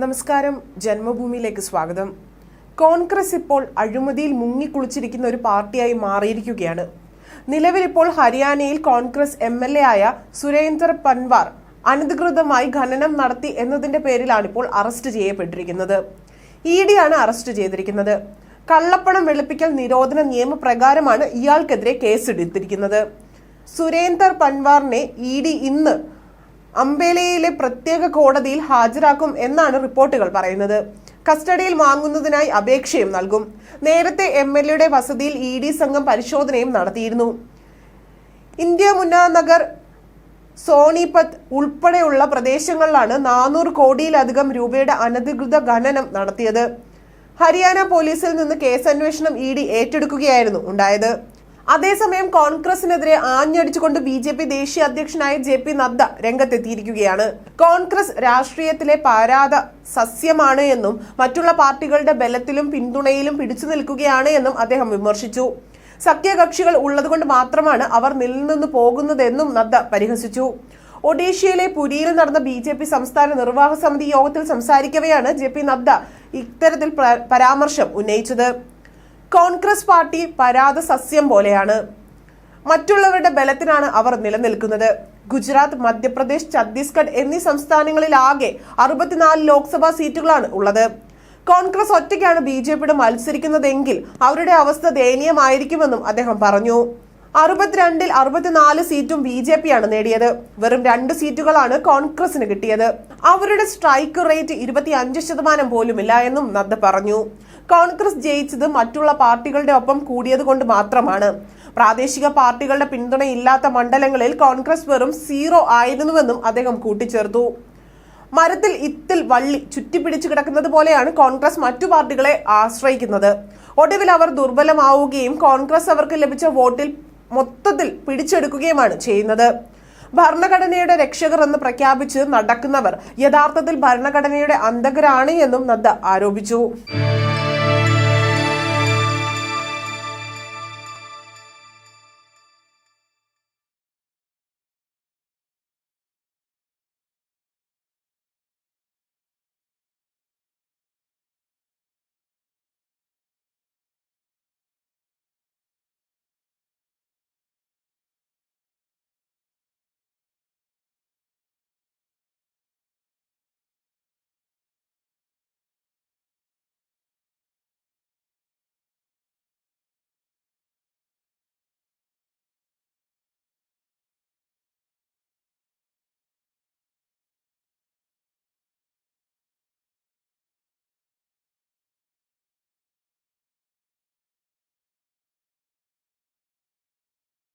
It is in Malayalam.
നമസ്കാരം. ജന്മഭൂമിയിലേക്ക് സ്വാഗതം. കോൺഗ്രസ് ഇപ്പോൾ അഴിമതിയിൽ മുങ്ങിക്കുളിച്ചിരിക്കുന്ന ഒരു പാർട്ടിയായി മാറിയിരിക്കുകയാണ്. നിലവിലിപ്പോൾ ഹരിയാനയിൽ കോൺഗ്രസ് എം എൽ എ ആയ സുരേന്ദർ പൻവാർ അനധികൃതമായി ഖനനം നടത്തി എന്നതിന്റെ പേരിലാണ് ഇപ്പോൾ അറസ്റ്റ് ചെയ്യപ്പെട്ടിരിക്കുന്നത്. ഇ ഡി ആണ് അറസ്റ്റ് ചെയ്തിരിക്കുന്നത്. കള്ളപ്പണം വെളുപ്പിക്കൽ നിരോധന നിയമപ്രകാരമാണ് ഇയാൾക്കെതിരെ കേസെടുത്തിരിക്കുന്നത്. സുരേന്ദർ പൻവാറിനെ ഇ ഡി ഇന്ന് അംബേലയിലെ പ്രത്യേക കോടതിയിൽ ഹാജരാക്കും എന്നാണ് റിപ്പോർട്ടുകൾ പറയുന്നത്. കസ്റ്റഡിയിൽ വാങ്ങുന്നതിനായി അപേക്ഷയും നൽകും. നേരത്തെ എം എൽ എയുടെ വസതിയിൽ ഇ ഡി സംഘം പരിശോധനയും നടത്തിയിരുന്നു. ഇന്ത്യ മുന്നാനഗർ സോണിപത്ത് സോണിപത് ഉൾപ്പെടെയുള്ള പ്രദേശങ്ങളിലാണ് നാനൂറ് കോടിയിലധികം രൂപയുടെ അനധികൃത ഖനനം നടത്തിയത്. ഹരിയാന പോലീസിൽ നിന്ന് കേസന്വേഷണം ഇ ഡി ഏറ്റെടുക്കുകയായിരുന്നു ഉണ്ടായത്. അതേസമയം കോൺഗ്രസിനെതിരെ ആഞ്ഞടിച്ചുകൊണ്ട് ബി ജെ പി ദേശീയ അധ്യക്ഷനായ ജെ പി നദ്ദ രംഗത്തെത്തിയിരിക്കുകയാണ്. കോൺഗ്രസ് രാഷ്ട്രീയത്തിലെ പാരാത സസ്യമാണ് എന്നും മറ്റുള്ള പാർട്ടികളുടെ ബലത്തിലും പിന്തുണയിലും പിടിച്ചു നിൽക്കുകയാണ് എന്നും അദ്ദേഹം വിമർശിച്ചു. സഖ്യകക്ഷികൾ ഉള്ളതുകൊണ്ട് മാത്രമാണ് അവർ നിലനിന്ന് പോകുന്നതെന്നും നദ്ദ പരിഹസിച്ചു. ഒഡീഷയിലെ പുരിയിൽ നടന്ന ബി ജെ പി സംസ്ഥാന നിർവാഹക സമിതി യോഗത്തിൽ സംസാരിക്കവെയാണ് ജെ പി നദ്ദ ഇത്തരത്തിൽ പരാമർശം ഉന്നയിച്ചത്. കോൺഗ്രസ് പാർട്ടി പരാത സസ്യം പോലെയാണ്. മറ്റുള്ളവരുടെ ബലത്തിനാണ് അവർ നിലനിൽക്കുന്നത്. ഗുജറാത്ത് മധ്യപ്രദേശ് ഛത്തീസ്ഗഡ് എന്നീ സംസ്ഥാനങ്ങളിലാകെ അറുപത്തിനാല് ലോക്സഭാ സീറ്റുകളാണ് ഉള്ളത്. കോൺഗ്രസ് ഒറ്റയ്ക്കാണ് ബി ജെ പിയുടെ മത്സരിക്കുന്നതെങ്കിൽ അവരുടെ അവസ്ഥ ദയനീയമായിരിക്കുമെന്നും അദ്ദേഹം പറഞ്ഞു. അറുപത്തിരണ്ടിൽ അറുപത്തിനാല് സീറ്റും ബി ജെ പി ആണ് നേടിയത്. വെറും രണ്ട് സീറ്റുകളാണ് കോൺഗ്രസിന് കിട്ടിയത്. അവരുടെ സ്ട്രൈക്ക് റേറ്റ് ഇരുപത്തി ശതമാനം പോലുമില്ല എന്നും നദ്ദ പറഞ്ഞു. കോൺഗ്രസ് ജയിച്ചത് മറ്റുള്ള പാർട്ടികളുടെ ഒപ്പം കൂടിയത് കൊണ്ട് മാത്രമാണ്. പ്രാദേശിക പാർട്ടികളുടെ പിന്തുണയില്ലാത്ത മണ്ഡലങ്ങളിൽ കോൺഗ്രസ് വെറും സീറോ ആയിരുന്നുവെന്നും അദ്ദേഹം കൂട്ടിച്ചേർത്തു. മരത്തിൽ ഇത്തിൽ വള്ളി ചുറ്റിപ്പിടിച്ചു കിടക്കുന്നത് പോലെയാണ് കോൺഗ്രസ് മറ്റു പാർട്ടികളെ ആശ്രയിക്കുന്നത്. ഒടുവിൽ അവർ ദുർബലമാവുകയും കോൺഗ്രസ് അവർക്ക് ലഭിച്ച വോട്ടിൽ മൊത്തത്തിൽ പിടിച്ചെടുക്കുകയുമാണ് ചെയ്യുന്നത്. ഭരണഘടനയുടെ രക്ഷകർ എന്ന് പ്രഖ്യാപിച്ച് നടക്കുന്നവർ യഥാർത്ഥത്തിൽ ഭരണഘടനയുടെ അന്തകരാണ് എന്നും നദ്ദ ആരോപിച്ചു.